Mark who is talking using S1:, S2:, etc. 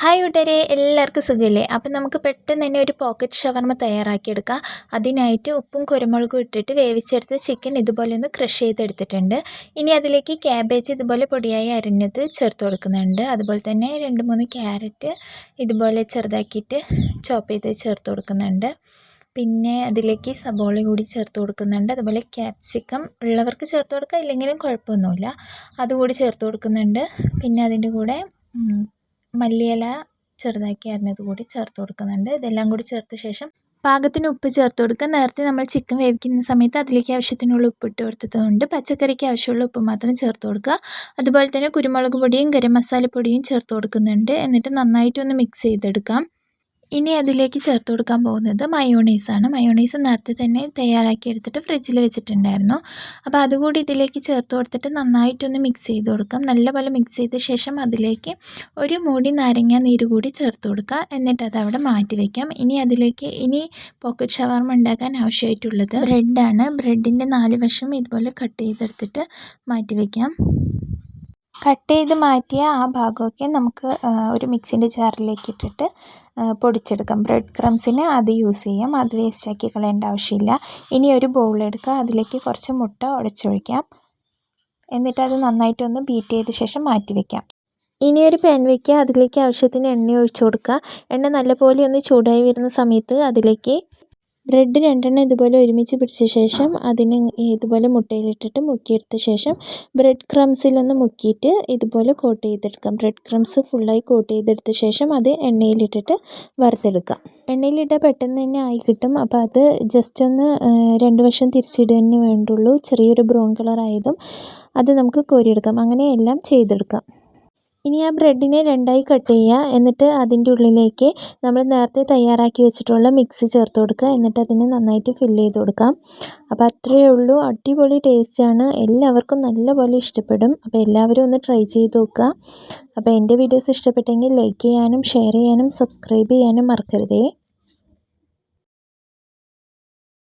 S1: Hi ഉടരെ എല്ലാവർക്കും സുഖമില്ലേ അപ്പം നമുക്ക് പെട്ടെന്ന് തന്നെ ഒരു പോക്കറ്റ് ഷവർമ തയ്യാറാക്കിയെടുക്കാം. അതിനായിട്ട് ഉപ്പും കുരുമുളകും ഇട്ടിട്ട് വേവിച്ചെടുത്ത ചിക്കൻ ഇതുപോലെ ഒന്ന് ക്രഷ് ചെയ്തെടുത്തിട്ടുണ്ട്. ഇനി അതിലേക്ക് ക്യാബേജ് ഇതുപോലെ പൊടിയായി അരിഞ്ഞത് ചേർത്ത് കൊടുക്കുന്നുണ്ട്. അതുപോലെ തന്നെ രണ്ട് മൂന്ന് ക്യാരറ്റ് ഇതുപോലെ ചെറുതാക്കിയിട്ട് ചോപ്പ് ചെയ്ത് ചേർത്ത് കൊടുക്കുന്നുണ്ട്. പിന്നെ അതിലേക്ക് സബോള കൂടി ചേർത്ത് കൊടുക്കുന്നുണ്ട്. അതുപോലെ ക്യാപ്സിക്കം ഉള്ളവർക്ക് ചേർത്ത് കൊടുക്കാം ഇല്ലെങ്കിലും കുഴപ്പമൊന്നുമില്ല. അതുകൂടി ചേർത്ത് കൊടുക്കുന്നുണ്ട്. പിന്നെ അതിന്റെ കൂടെ മല്ലിയില ചെറുതാക്കി അരിഞ്ഞത് കൂടി ചേർത്ത് കൊടുക്കുന്നുണ്ട്. ഇതെല്ലാം കൂടി ചേർത്ത ശേഷം പാകത്തിന് ഉപ്പ് ചേർത്ത് കൊടുക്കുക. നേരത്തെ നമ്മൾ ചിക്കൻ വേവിക്കുന്ന സമയത്ത് അതിലേക്ക് ആവശ്യത്തിനുള്ള ഉപ്പ് ഇട്ട് കൊടുത്തതുകൊണ്ട് പച്ചക്കറിക്ക് ആവശ്യമുള്ള ഉപ്പ് മാത്രം ചേർത്ത് കൊടുക്കുക. അതുപോലെ തന്നെ കുരുമുളക് പൊടിയും ഗരം മസാലപ്പൊടിയും ചേർത്ത് കൊടുക്കുന്നുണ്ട്. എന്നിട്ട് നന്നായിട്ടൊന്ന് മിക്സ് ചെയ്തെടുക്കാം. ഇനി അതിലേക്ക് ചേർത്ത് കൊടുക്കാൻ പോകുന്നത് മയോണൈസാണ് മയോണൈസ് നേരത്തെ തന്നെ തയ്യാറാക്കി എടുത്തിട്ട് ഫ്രിഡ്ജിൽ വെച്ചിട്ടുണ്ടായിരുന്നു. അപ്പോൾ അതുകൂടി ഇതിലേക്ക് ചേർത്ത് കൊടുത്തിട്ട് നന്നായിട്ടൊന്ന് മിക്സ് ചെയ്ത് കൊടുക്കാം. നല്ലപോലെ മിക്സ് ചെയ്ത ശേഷം അതിലേക്ക് ഒരു മൂടി നാരങ്ങ നീര് കൂടി ചേർത്ത് കൊടുക്കുക. എന്നിട്ട് അത് അവിടെ മാറ്റി വയ്ക്കാം ഇനി അതിലേക്ക് ഇനി പോക്കറ്റ് ഷവർമ ഉണ്ടാക്കാൻ ആവശ്യമായിട്ടുള്ളത് ബ്രെഡാണ് ബ്രെഡിന്റെ നാല് വശം ഇതുപോലെ കട്ട് ചെയ്തെടുത്തിട്ട് മാറ്റി വയ്ക്കാം കട്ട് ചെയ്ത് മാറ്റിയ ആ ഭാഗമൊക്കെ നമുക്ക് ഒരു മിക്സിന്റെ ജാറിലേക്ക് ഇട്ടിട്ട് പൊടിച്ചെടുക്കാം. ബ്രെഡ് ക്രംസിന് അത് യൂസ് ചെയ്യാം. അത് വേസ്റ്റാക്കി കളയേണ്ട ആവശ്യമില്ല. ഇനി ഒരു ബൗൾ എടുക്കുക. അതിലേക്ക് കുറച്ച് മുട്ട ഉടച്ചൊഴിക്കാം. എന്നിട്ട് അത് നന്നായിട്ടൊന്ന് ബീറ്റ് ചെയ്ത ശേഷം മാറ്റി വയ്ക്കാം ഇനി ഒരു പാൻ വയ്ക്കുക അതിലേക്ക് ആവശ്യത്തിന് എണ്ണ ഒഴിച്ചു കൊടുക്കുക. എണ്ണ നല്ലപോലെ ഒന്ന് ചൂടായി വരുന്ന സമയത്ത് അതിലേക്ക് ബ്രെഡ് രണ്ടെണ്ണം ഇതുപോലെ ഒരുമിച്ച് പിടിച്ച ശേഷം അതിന് ഇതുപോലെ മുട്ടയിലിട്ടിട്ട് മുക്കിയെടുത്ത ശേഷം ബ്രെഡ് ക്രംസിലൊന്ന് മുക്കിയിട്ട് ഇതുപോലെ കോട്ട് ചെയ്തെടുക്കാം. ബ്രെഡ് ക്രംസ് ഫുള്ളായി കോട്ട് ചെയ്തെടുത്ത ശേഷം അത് എണ്ണയിലിട്ടിട്ട് വറുത്തെടുക്കാം. എണ്ണയിലിട്ടാൽ പെട്ടെന്ന് തന്നെ ആയി കിട്ടും. അപ്പോൾ അത് ജസ്റ്റ് ഒന്ന് രണ്ട് വശം തിരിച്ചിടുക തന്നെ വേണ്ടുള്ളൂ ചെറിയൊരു ബ്രൗൺ കളർ ആയതും അത് നമുക്ക് കോരിയെടുക്കാം. അങ്ങനെ എല്ലാം ചെയ്തെടുക്കാം. ഇനി ആ ബ്രെഡിനെ രണ്ടായി കട്ട് ചെയ്യുക എന്നിട്ട് അതിന്റെ ഉള്ളിലേക്ക് നമ്മൾ നേരത്തെ തയ്യാറാക്കി വെച്ചിട്ടുള്ള മിക്സ് ചേർത്ത് കൊടുക്കുക. എന്നിട്ട് അതിനെ നന്നായിട്ട് ഫില്ല് ചെയ്ത് കൊടുക്കാം. അപ്പോൾ അത്രയേ ഉള്ളൂ. അടിപൊളി ടേസ്റ്റാണ് എല്ലാവർക്കും നല്ലപോലെ ഇഷ്ടപ്പെടും. അപ്പോൾ എല്ലാവരും ഒന്ന് ട്രൈ ചെയ്ത് നോക്കുക. അപ്പോൾ എന്റെ വീഡിയോസ് ഇഷ്ടപ്പെട്ടെങ്കിൽ ലൈക്ക് ചെയ്യാനും ഷെയർ ചെയ്യാനും സബ്സ്ക്രൈബ് ചെയ്യാനും മറക്കരുതേ.